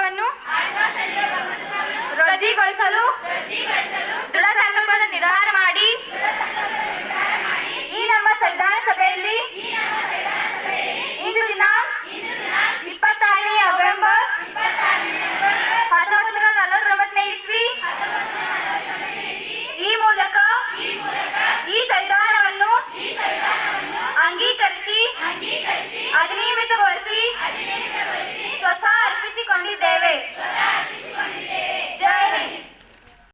ಬಂಧುತ್ವವನ್ನು ವೃದ್ಧಿಗೊಳಿಸಲು ದೃಢ ಸಂಕಲ್ಪದ ನಿರ್ಧಾರ